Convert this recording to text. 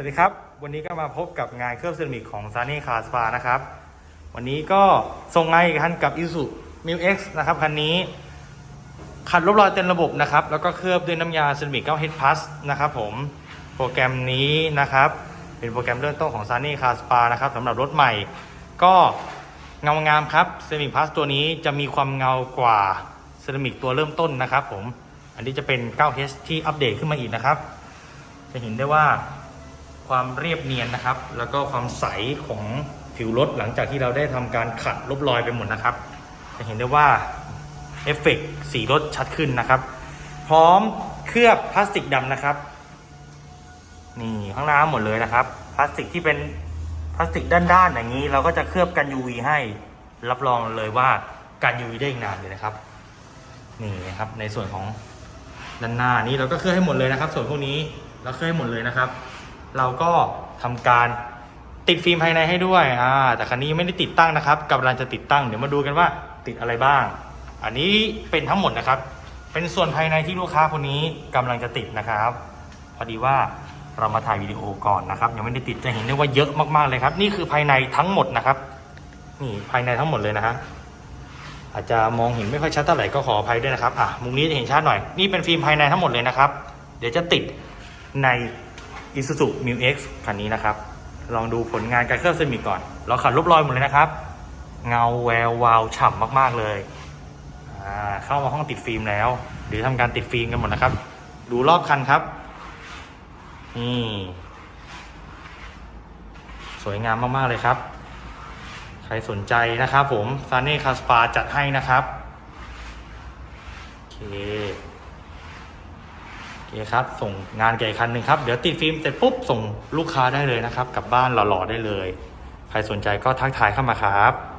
วัสดีครับ วันนี้ก็มาพบกับงานเครื่องเซรามิกของ s a n n y Car Spa นะครับ วันนี้ก็ส่งงานอีกคันกับ Isuzu m i X นะครับคันนี้ ขัดลบรอยเต็มระบบนะครับ แล้วก็เคลือบด้วยน้ำยาเซรามิก9 H Plus นะครับผม โปรแกรมนี้นะครับ เป็นโปรแกรมเริ่มต้นของ s a n n y Car Spa นะครับสำหรับรถใหม่ ก็เงางามครับเซรามิกพลัสตัวนี้จะมีความเงากว่าเซรามิกตัวเริ่มต้นนะครับผม อันนี้จะเป็น 9H ที่อัปเดตขึ้นมาอีกนะครับ จะเห็นได้ว่า ความเรียบเนียนนะครับ แล้วก็ความใสของผิวรถหลังจากที่เราได้ทำการขัดลบรอยไปหมดนะครับ จะเห็นได้ว่าเอฟเฟกต์สีรถชัดขึ้นนะครับ พร้อมเคลือบพลาสติกดำนะครับ นี่ข้างหน้าหมดเลยนะครับ พลาสติกที่เป็นพลาสติกด้านๆอย่างนี้ เราก็จะเคลือบกัน UV ให้รับรองเลยว่ากัน UV ได้อีกนานเลยนะครับนี่นะครับในส่วนของด้านหน้านี้เราก็เคลือบให้หมดเลยนะครับ ส่วนพวกนี้เราเคลือบให้หมดเลยนะครับ เราก็ทำการติดฟิล์มภายในให้ด้วยอ่าแต่คันนี้ไม่ได้ติดตั้งนะครับกำลังจะติดตั้งเดี๋ยวมาดูกันว่าติดอะไรบ้าง อันนี้เป็นทั้งหมดนะครับ เป็นส่วนภายในที่ลูกค้าคนนี้กำลังจะติดนะครับ พอดีว่าเรามาถ่ายวิดีโอก่อนนะครับ ยังไม่ได้ติดจะเห็นได้ว่าเยอะมากๆเลยครับ นี่คือภายในทั้งหมดนะครับ นี่ภายในทั้งหมดเลยนะฮะอาจจะมองเห็นไม่ค่อยชัดเท่าไหร่ก็ขออภัยด้วยนะครับ อะ มุมนี้จะเห็นชัดหน่อย นี่เป็นฟิล์มภายในทั้งหมดเลยนะครับ เดี๋ยวจะติดใน Isuzu Mu X คันนี้นะครับ ลองดูผลงานการเคลือบเซรามิกก่อน เราขัดลบรอยหมดเลยนะครับ เงาแวววาวฉ่ำมากๆเลยอ่าเข้ามาห้องติดฟิล์มแล้ว หรือทำการติดฟิล์มกันหมดนะครับ ดูรอบคันครับ นี่ สวยงามมากๆเลยครับ ใครสนใจนะครับผมซาเน่คาสปาจัดให้นะครับโอเค เคครับ ส่งงานแก่คันหนึ่งครับ เดี๋ยวติดฟิล์มเสร็จปุ๊บ ส่งลูกค้าได้เลยนะครับ กลับบ้านหล่อๆได้เลย ใครสนใจก็ทักทายเข้ามาครับ